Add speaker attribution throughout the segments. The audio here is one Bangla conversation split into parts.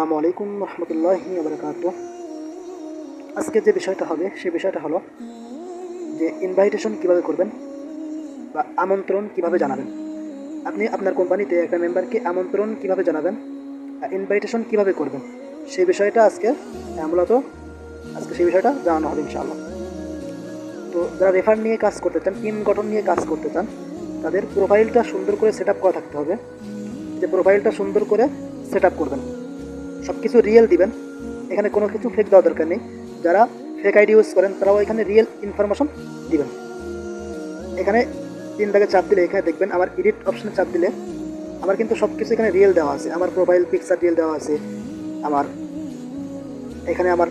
Speaker 1: আসসালামু আলাইকুম রহমতুল্লাহি আবরকাত আজকে যে বিষয়টা হবে সে বিষয়টা হলো যে ইনভাইটেশন কীভাবে করবেন বা আমন্ত্রণ কীভাবে জানাবেন। আপনি আপনার কোম্পানিতে একটা মেম্বারকে আমন্ত্রণ কীভাবে জানাবেন ইনভাইটেশন কীভাবে করবেন সেই বিষয়টা আজকে আহ, মূলত আজকে সেই বিষয়টা জানানো হবে ইনশাআল্লাহ। তো যারা রেফার নিয়ে কাজ করতে চান টিম গঠন নিয়ে কাজ করতে চান তাদের প্রোফাইলটা সুন্দর করে সেট করা থাকতে হবে। যে প্রোফাইলটা সুন্দর করে সেট করবেন। সব কিছু রিয়েল দিবেন। এখানে কোনো কিছু ফেক দেওয়া দরকার নেই। যারা ফেক আইডি ইউজ করেন, তারাও এখানে রিয়েল ইনফরমেশন দিবেন। এখানে তিন দাগে চাপ দিলে এখানে দেখবেন আমার এডিট অপশানে চাপ দিলে আমার কিন্তু সব কিছু এখানে রিয়েল দেওয়া আছে। আমার প্রোফাইল পিকচার রিয়েল দেওয়া আছে। আমার এখানে আমার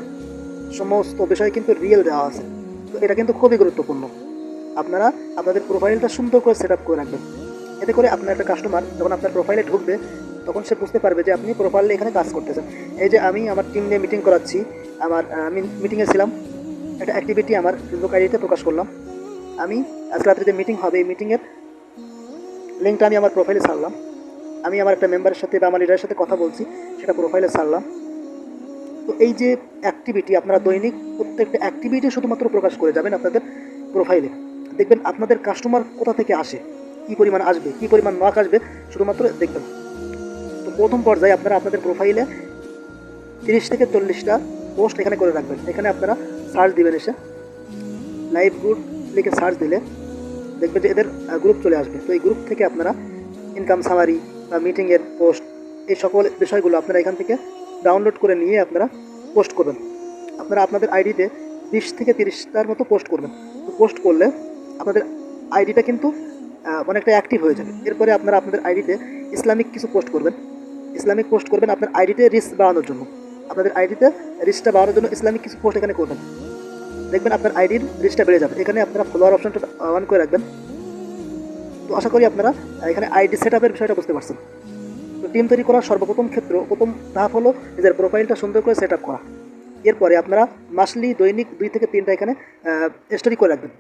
Speaker 1: সমস্ত বিষয় কিন্তু রিয়েল দেওয়া আছে। তো এটা কিন্তু খুবই গুরুত্বপূর্ণ। আপনারা আপনাদের প্রোফাইলটা সুন্দর করে সেট আপ করে রাখবেন। এতে করে আপনার একটা কাস্টমার যখন আপনার প্রোফাইলে ঢুকবে তখন সে বুঝতে পারবে যে আপনি প্রোফাইলে এখানে কাজ করতেছেন। এই যে আমি আমার টিম নিয়ে মিটিং করাচ্ছি, আমার আমি মিটিংয়ে ছিলাম, একটা অ্যাক্টিভিটি আমার ফেসবুক আইডিতে প্রকাশ করলাম। আমি আজকে রাত্রে যে মিটিং হবে, এই মিটিংয়ের লিঙ্কটা আমি আমার প্রোফাইলে ছাড়লাম। আমি আমার একটা মেম্বারের সাথে বা আমার লিডারের সাথে কথা বলছি, সেটা প্রোফাইলে ছাড়লাম। তো এই যে অ্যাক্টিভিটি আপনারা দৈনিক প্রত্যেকটা অ্যাক্টিভিটি শুধুমাত্র প্রকাশ করে যাবেন আপনাদের প্রোফাইলে দেখবেন আপনাদের কাস্টমার কোথা থেকে আসে, কী পরিমাণ আসবে, কী পরিমাণ নক আসবে, শুধুমাত্র দেখবেন। প্রথম পর্যায়ে আপনারা আপনাদের প্রোফাইলে তিরিশ থেকে চল্লিশটা পোস্ট এখানে করে রাখবেন। এখানে আপনারা সার্চ দিবেন এসে। লাইভ গ্রুপ লিখে সার্চ দিলে দেখবেন যে এদের গ্রুপ চলে আসবে। তো এই গ্রুপ থেকে আপনারা ইনকাম সামারি বা মিটিংয়ের পোস্ট এই সকল বিষয়গুলো আপনারা এখান থেকে ডাউনলোড করে নিয়ে আপনারা পোস্ট করবেন। আপনারা আপনাদের আইডিতে বিশ থেকে তিরিশটার মতো পোস্ট করবেন। তো পোস্ট করলে আপনাদের আইডিটা কিন্তু অনেকটা অ্যাক্টিভ হয়ে যাবে। এরপরে আপনারা আপনাদের আইডিতে ইসলামিক কিছু পোস্ট করবেন। ইসলামিক পোস্ট করবেন আপনার আইডিতে রিস্ক বাড়ানোর জন্য। আপনাদের আইডিতে রিস্কটা বাড়ানোর জন্য ইসলামিক কিছু পোস্ট এখানে করবেন। দেখবেন আপনার আইডির রিস্কটা বেড়ে যাবে। এখানে আপনারা ফলোয়ার অপশনটা অন করে রাখবেন। তো আশা করি আপনারা এখানে আইডি সেট আপের বিষয়টা বুঝতে পারছেন। তো টিম তৈরি করার সর্বপ্রথম ক্ষেত্র, প্রথম ধাপ হলো নিজের প্রোফাইলটা সুন্দর করে সেট আপ করা। এরপরে আপনারা মাসলি দৈনিক দুই থেকে তিনটা এখানে স্টোরি করে রাখবেন।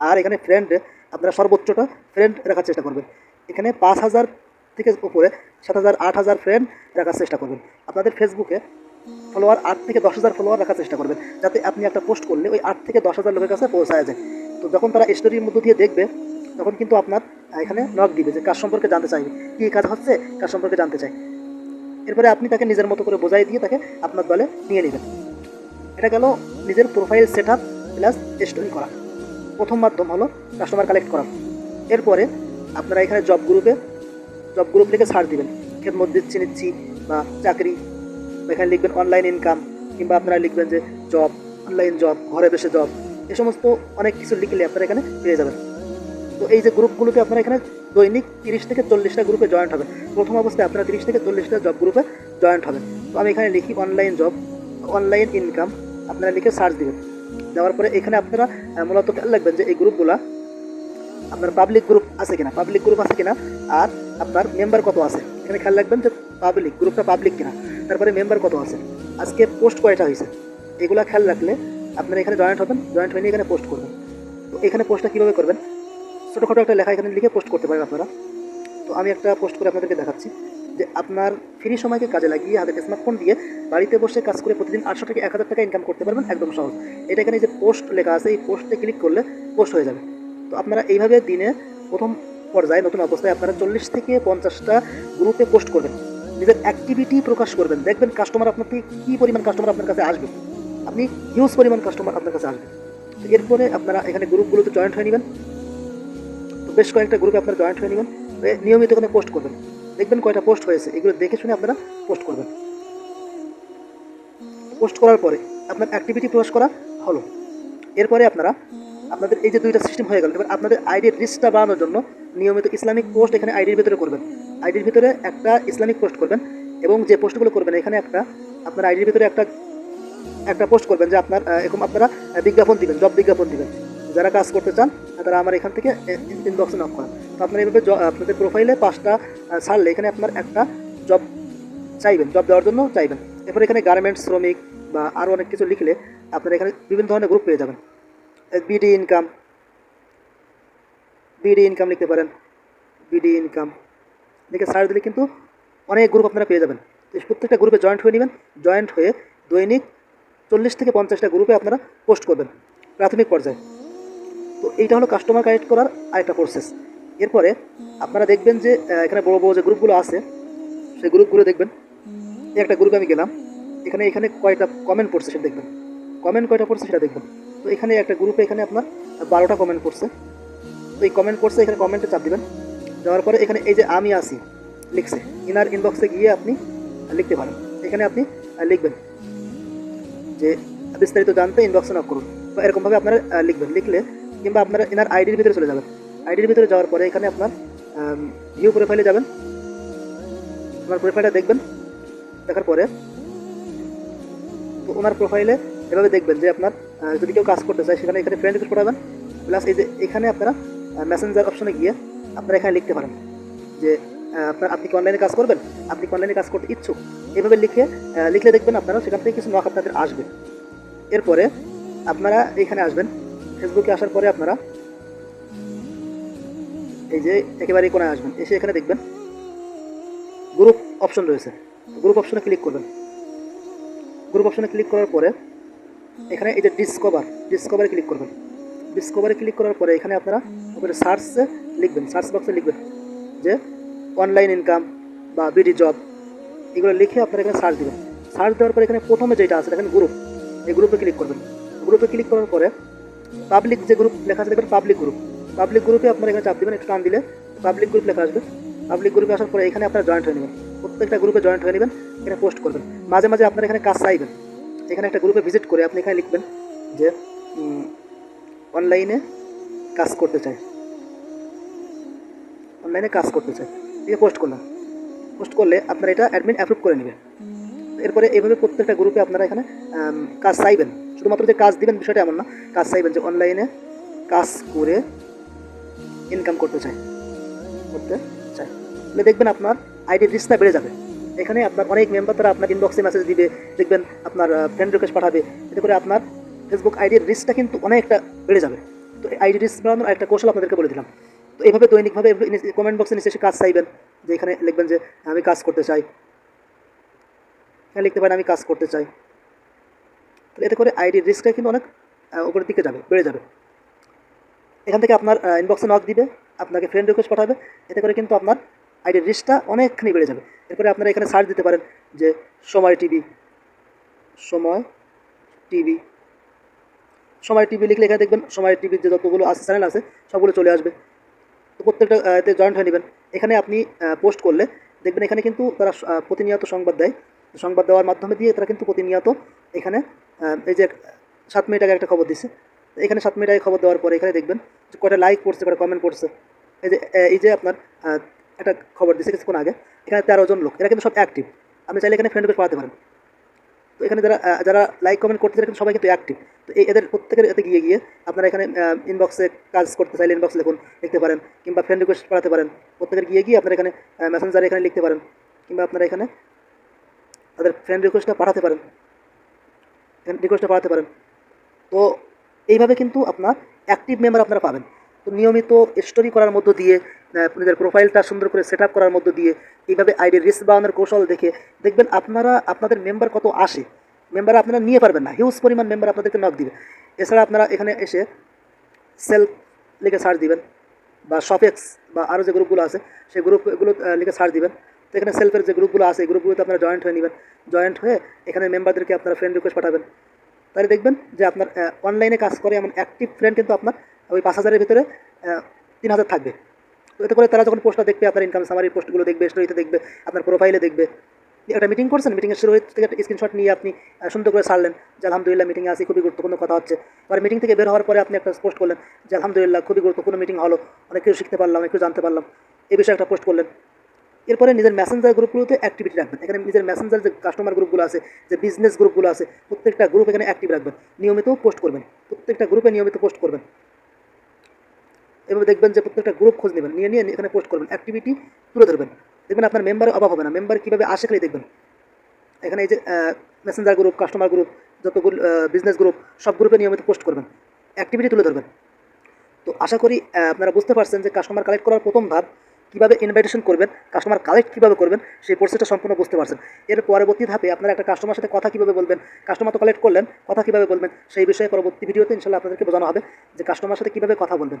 Speaker 1: আর এখানে ফ্রেন্ড আপনারা সর্বোচ্চটা ফ্রেন্ড রাখার চেষ্টা করবেন। এখানে পাঁচ হাজার থেকে উপরে সাত হাজার, আট হাজার ফ্রেন্ড রাখার চেষ্টা করবেন। আপনাদের ফেসবুকে ফলোয়ার আট থেকে দশ হাজার ফলোয়ার রাখার চেষ্টা করবেন, যাতে আপনি একটা পোস্ট করলে ওই আট থেকে দশ হাজার লোকের কাছে পৌঁছায় যায়। তো যখন তারা স্টোরির মধ্য দিয়ে দেখবে, তখন কিন্তু আপনার এখানে নক দিবে যে কাজ সম্পর্কে জানতে চাইবে, কী কাজ হচ্ছে কাজ সম্পর্কে জানতে চাই এরপরে আপনি তাকে নিজের মতো করে বোঝাই দিয়ে তাকে আপনার দলে নিয়ে নেবেন। এটা গেল নিজের profile set up plus story করা। প্রথম মাধ্যম হলো কাস্টমার কালেক্ট করা। এরপরে আপনারা এখানে জব গ্রুপে জব গ্রুপ লিখে ছাড় দিবেন। খেত মধ্যে নিচ্ছি বা চাকরি এখানে লিখবেন অনলাইন ইনকাম কিংবা আপনারা লিখবেন যে জব অনলাইন জব ঘরে বসে জব এই সমস্ত অনেক কিছু লিখলে আপনারা এখানে পেয়ে যাবেন। তো এই যে গ্রুপগুলোতে আপনারা এখানে দৈনিক তিরিশ থেকে চল্লিশটা গ্রুপে জয়েন্ট হবেন প্রথম অবস্থায় আপনারা তিরিশ থেকে চল্লিশটা জব গ্রুপে জয়েন্ট হবেন তো আমি এখানে লিখি অনলাইন জব অনলাইন ইনকাম আপনারা লিখে সার্চ দিবেন। দেওয়ার পরে এখানে আপনারা মূলত খেয়াল রাখবেন যে এই গ্রুপগুলো আপনার পাবলিক গ্রুপ আছে কিনা পাবলিক গ্রুপ আছে কিনা, আর আপনার মেম্বার কত আছে? এখানে খেয়াল রাখবেন যে পাবলিক গ্রুপটা পাবলিক কিনা। তারপরে মেম্বার কত আছে? আজকে পোস্ট কয়টা হয়েছে? এগুলা খেয়াল রাখলে আপনারা এখানে জয়েন্ট হবেন জয়েন্ট হয়ে এখানে পোস্ট করবেন। তো এখানে পোস্টটা কীভাবে করবেন? ছোটোখাটো একটা লেখা এখানে লিখে পোস্ট করতে পারেন আপনারা। তো আমি একটা পোস্ট করে আপনাদেরকে দেখাচ্ছি যে আপনার ফ্রি সময়কে কাজে লাগিয়ে হাতে স্মার্টফোন দিয়ে বাড়িতে বসে কাজ করে প্রতিদিন আটশো থেকে এক হাজার টাকা ইনকাম করতে পারবেন একদম সহজ। এটা এখানে যে পোস্ট লেখা আছে, এই পোস্টে ক্লিক করলে পোস্ট হয়ে যাবে। তো আপনারা এইভাবে দিনে প্রথম পর্যায়ে নতুন অবস্থায় আপনারা চল্লিশ থেকে পঞ্চাশটা গ্রুপে পোস্ট করবেন। নিজের অ্যাক্টিভিটি প্রকাশ করবেন। দেখবেন কাস্টমার আপনার কী পরিমাণ কাস্টমার আপনার কাছে আসবে। আপনি হিউজ পরিমাণ কাস্টমার আপনার কাছে আসবে। এরপরে আপনারা এখানে গ্রুপগুলোতে জয়েন্ট হয়ে নেবেন। তো বেশ কয়েকটা গ্রুপে আপনারা জয়েন্ট হয়ে নেবেন। নিয়মিত এখানে পোস্ট করবেন। দেখবেন কয়টা পোস্ট হয়েছে। এগুলো দেখে শুনে আপনারা পোস্ট করবেন। পোস্ট করার পরে আপনার অ্যাক্টিভিটি প্রকাশ করা হলো। এরপরে আপনারা, আপনাদের এই যে দুইটা সিস্টেম হয়ে গেল, এবার আপনাদের আইডির রিস্কটা বাড়ানোর জন্য নিয়মিত ইসলামিক পোস্ট এখানে আইডির ভিতরে করবেন। আইডির ভিতরে একটা ইসলামিক পোস্ট করবেন এবং যে পোস্টগুলো করবেন, এখানে একটা আপনার আইডির ভিতরে একটা একটা পোস্ট করবেন যে আপনার এরকম আপনারা বিজ্ঞাপন দিবেন, জব বিজ্ঞাপন দিবেন। যারা কাজ করতে চান তারা আমার এখান থেকে ইনবক্সে নক করেন। তো আপনারা এইভাবে আপনাদের প্রোফাইলে পাঁচটা ছাড়লে এখানে আপনার একটা জব চাইবেন, জব দেওয়ার জন্য চাইবেন। এরপর এখানে গার্মেন্টস শ্রমিক বা আরও অনেক কিছু লিখলে আপনারা এখানে বিভিন্ন ধরনের গ্রুপ পেয়ে যাবেন। বিডি ইনকাম বিডি ইনকাম লিখতে পারেন। বিডি ইনকাম লিখে সার্চ দিলে কিন্তু অনেক গ্রুপ আপনারা পেয়ে যাবেন। তো প্রত্যেকটা গ্রুপে জয়েন্ট হয়ে নেবেন। জয়েন্ট হয়ে দৈনিক চল্লিশ থেকে পঞ্চাশটা গ্রুপে আপনারা পোস্ট করবেন প্রাথমিক পর্যায়ে। তো এইটা হলো কাস্টমার কালেক্ট করার আরেকটা প্রসেস এরপরে আপনারা দেখবেন যে এখানে বড় বড় যে গ্রুপগুলো আছে, সেই গ্রুপগুলো দেখবেন। এই একটা গ্রুপে আমি গেলাম। এখানে এখানে কয়টা কমেন্ট পড়ছে সেটা দেখবেন। কমেন্ট কয়টা পড়ছে সেটা দেখবেন। তো এখানে একটা গ্রুপে এখানে আপনার বারোটা কমেন্ট পড়ছে। এই কমেন্ট করছে, এখানে কমেন্টে চাপ দেবেন। যাওয়ার পরে এখানে এই যে আমি আসি লিখছে। ইনার ইনবক্সে গিয়ে আপনি লিখতে পারেন। এখানে আপনি লিখবেন। যে বিস্তারিত জানতে ইনবক্সে নক করুন। বা এরকমভাবে আপনারা লিখবেন। লিখলে কিংবা আপনারা এনার আইডির ভিতরে চলে যাবেন। আইডির ভিতরে যাওয়ার পরে এখানে আপনার ভিউ প্রোফাইলে যাবেন। ওনার প্রোফাইলটা দেখবেন। দেখার পরে তো ওনার প্রোফাইলে এভাবে দেখবেন যে আপনার যদি কেউ কাজ করতে চায়, সেখানে এখানে ফ্রেন্ড রিকোয়েস্ট পাঠাবেন। প্লাস এই যে এখানে আপনারা মেসেঞ্জার অপশনে গিয়ে আপনারা এখানে লিখতে পারেন যে আপনার, আপনি কি অনলাইনে কাজ করবেন? আপনি কি অনলাইনে কাজ করতে ইচ্ছুক? এভাবে লিখে লিখলে দেখবেন আপনারা সেখান থেকে কিছু নক আপনাদের আসবে। এরপরে আপনারা এখানে আসবেন। ফেসবুকে আসার পরে আপনারা এই যে একেবারে কোনায় আসবেন। এসে এখানে দেখবেন গ্রুপ অপশন রয়েছে। গ্রুপ অপশনে ক্লিক করবেন। গ্রুপ অপশনে ক্লিক করার পরে এখানে এই যে ডিসকভার ডিসকভারে ক্লিক করবেন। ডিসকভারে ক্লিক করার পরে এখানে আপনারা উপরে সার্চে লিখবেন সার্চ বক্সে লিখবেন যে অনলাইন ইনকাম বা বিডি জব এগুলো লিখে আপনারা এখানে সার্চ দেবেন। সার্চ দেওয়ার পরে এখানে প্রথমে যেটা আছে এখানে গ্রুপ এই গ্রুপে ক্লিক করবেন। গ্রুপে ক্লিক করার পরে পাবলিক যে গ্রুপ লেখা আছে, দেখবেন পাবলিক গ্রুপ পাবলিক গ্রুপে আপনারা এখানে চাপ দেবেন, একটু টান দিলে পাবলিক গ্রুপ লেখা আসবে। পাবলিক গ্রুপে আসার পরে এখানে আপনারা জয়েন্ট হয়ে নেবেন। প্রত্যেকটা গ্রুপে জয়েন্ট হয়ে নেবেন, এখানে পোস্ট করবেন। মাঝে মাঝে আপনারা এখানে কাজ চাইবেন। এখানে একটা গ্রুপে ভিজিট করে আপনি এখানে লিখবেন যে অনলাইনে কাজ করতে চাই অনলাইনে কাজ করতে চাই ঠিক পোস্ট করলাম পোস্ট করলে আপনারা এটা অ্যাডমিন অ্যাপ্রুভ করে নেবে এরপরে এইভাবে প্রত্যেকটা গ্রুপে আপনারা এখানে কাজ চাইবেন। শুধুমাত্র যে কাজ দিবেন বিষয়টা এমন না, কাজ চাইবেন যে অনলাইনে কাজ করে ইনকাম করতে চাই করতে চাই তাহলে দেখবেন আপনার আইডি রিস্কটা বেড়ে যাবে। এখানে আপনার অনেক মেম্বার তারা আপনার ইনবক্সে মেসেজ দিবে, দেখবেন আপনার ফ্রেন্ড রিকোয়েস্ট পাঠাবে। এতে করে আপনার ফেসবুক আইডির রিস্কটা কিন্তু অনেকটা বেড়ে যাবে। তো এই আইডি রিস্ক বাড়ানোর একটা কৌশল আপনাদেরকে বলে দিলাম। তো এইভাবে দৈনিকভাবে কমেন্ট বক্সে নিচে এসে কাজ চাইবেন, যে এখানে লিখবেন যে, আমি কাজ করতে চাই। এখানে লিখতে পারেন, আমি কাজ করতে চাই। তাহলে এতে করে আইডির রিস্কটা কিন্তু অনেক উপরের দিকে যাবে, বেড়ে যাবে। এখান থেকে আপনার ইনবক্সে নক দিবে, আপনাকে ফ্রেন্ড রিকোয়েস্ট পাঠাবে। এতে করে কিন্তু আপনার আইডির রিস্কটা অনেকখানি বেড়ে যাবে। এরপরে আপনারা এখানে সার্চ দিতে পারেন যে, সময় টিভি। সময় টিভি। সময় টিভি লিখলে এখানে দেখবেন সময় টিভির যে যতগুলো আছে চ্যানেল আছে, সবগুলো চলে আসবে। তো প্রত্যেকটা এতে জয়েন্ট হয়ে নেবেন। এখানে আপনি পোস্ট করলে দেখবেন এখানে কিন্তু তারা প্রতিনিয়ত সংবাদ দেয়। সংবাদ দেওয়ার মাধ্যমে দিয়ে তারা কিন্তু প্রতিনিয়ত এখানে এই যে সাত মিনিট আগে একটা খবর দিচ্ছে এখানে সাত মিনিট আগে খবর দেওয়ার পরে এখানে দেখবেন যে কটা লাইক পড়ছে কটা কমেন্ট পড়ছে। এই যে এই যে আপনার একটা খবর দিচ্ছে কিছুক্ষণ আগে। এখানে তেরো জন লোক। এরা কিন্তু সব অ্যাক্টিভ আপনি চাইলে এখানে ফ্রেন্ড রিকোয়েস্ট পাঠাতে পারেন। তো এখানে যারা যারা লাইক কমেন্ট করতে কিন্তু সবাই কিন্তু অ্যাক্টিভ তো এদের প্রত্যেকের এতে গিয়ে গিয়ে আপনারা এখানে ইনবক্সে কাজ করতে চাইলে ইনবক্স লিখুন, লিখতে পারেন, কিংবা ফ্রেন্ড রিকোয়েস্ট পাঠাতে পারেন। প্রত্যেকের গিয়ে গিয়ে আপনারা এখানে মেসেঞ্জারে এখানে লিখতে পারেন, কিংবা আপনারা এখানে তাদের ফ্রেন্ড রিকোয়েস্টটা পাঠাতে পারেন। রিকোয়েস্টটা পাঠাতে পারেন। তো এইভাবে কিন্তু আপনার অ্যাক্টিভ মেম্বার আপনারা পাবেন। তো নিয়মিত স্টোরি করার মধ্য দিয়ে নিজের প্রোফাইলটা সুন্দর করে সেট আপ করার মধ্য দিয়ে এইভাবে আইডি রিস্ক বানানোর কৌশল দেখে দেখবেন আপনারা, আপনাদের মেম্বার কত আসে। মেম্বার আপনারা নিয়ে পারবেন না। হিউজ পরিমাণ মেম্বার আপনাদেরকে নক দিবে। এছাড়া আপনারা এখানে এসে সেলফ লিখে সার্চ দিবেন বা শপেক্স বা আরও যে গ্রুপগুলো আছে, সেই গ্রুপগুলো লিখে সার্চ দিবেন। তো এখানে সেলফের যে গ্রুপগুলো আছে, এই গ্রুপগুলোতে আপনারা জয়েন্ট হয়ে নেবেন। জয়েন্ট হয়ে এখানে মেম্বারদেরকে আপনারা ফ্রেন্ড রিকোয়েস্ট পাঠাবেন। তাহলে দেখবেন যে আপনার অনলাইনে কাজ করে এমন অ্যাক্টিভ ফ্রেন্ড কিন্তু আপনার ওই পাঁচ হাজারের ভিতরে তিন হাজার থাকবে। তো এতে করে তারা যখন পোস্টটা দেখবে, আপনার ইনকাম সামারি পোস্টগুলো দেখবে স্টোরিতে দেখবে, আপনার প্রোফাইলে দেখবে। একটা মিটিং করছেন মিটিংয়ের শুরু হয়ে থেকে একটা স্ক্রিনশট নিয়ে আপনি সুন্দর করে ছাড়লেন যে, আলহামদুলিল্লাহ মিটিংয়ে আসি খুবই গুরুত্বপূর্ণ কথা হচ্ছে। আর মিটিং থেকে বের হওয়ার পরে আপনি একটা পোস্ট করলেন যে, আলহামদুলিল্লাহ, খুবই গুরুত্বপূর্ণ মিটিং হলো। অনেক কিছু শিখতে পারলাম, অনেক কিছু জানতে পারলাম। এই বিষয়ে একটা পোস্ট করলেন। এরপরে নিজের মেসেঞ্জার গ্রুপগুলোতে অ্যাক্টিভিটি রাখবেন। এখানে নিজের মেসেঞ্জার যে কাস্টমার গ্রুপগুলো আছে, যে বিজনেস গ্রুপগুলো আছে, প্রত্যেকটা গ্রুপ এখানে অ্যাক্টিভ রাখবেন। নিয়মিত পোস্ট করবেন। প্রত্যেকটা গ্রুপে নিয়মিত পোস্ট করবেন। এভাবে দেখবেন যে প্রত্যেকটা গ্রুপ খোঁজ নেবেন। নিয়ে নিয়ে এখানে পোস্ট করবেন। অ্যাক্টিভিটি তুলে ধরবেন। দেখবেন আপনার মেম্বারের অভাব হবে না। মেম্বার কীভাবে আসে খালি দেখবেন। এখানে এই যে মেসেঞ্জার গ্রুপ কাস্টমার গ্রুপ যতগুলো বিজনেস গ্রুপ সব গ্রুপে নিয়মিত পোস্ট করবেন। অ্যাক্টিভিটি তুলে ধরবেন। তো আশা করি আপনারা বুঝতে পারছেন যে কাস্টমার কালেক্ট করার প্রথম ধাপ কীভাবে ইনভাইটেশন করবেন কাস্টমার কালেক্ট কীভাবে করবেন, সেই প্রসেসটা সম্পূর্ণ বুঝতে পারছেন। এর পরবর্তী ধাপে আপনারা একটা কাস্টমার সাথে কথা কীভাবে বলবেন কাস্টমার তো কালেক্ট করলেন, কথা কীভাবে বলবেন, সেই বিষয়ে পরবর্তী ভিডিওতে ইনশাল্লাহ আপনাদেরকে বোঝানো হবে যে কাস্টমার সাথে কীভাবে কথা বলবেন।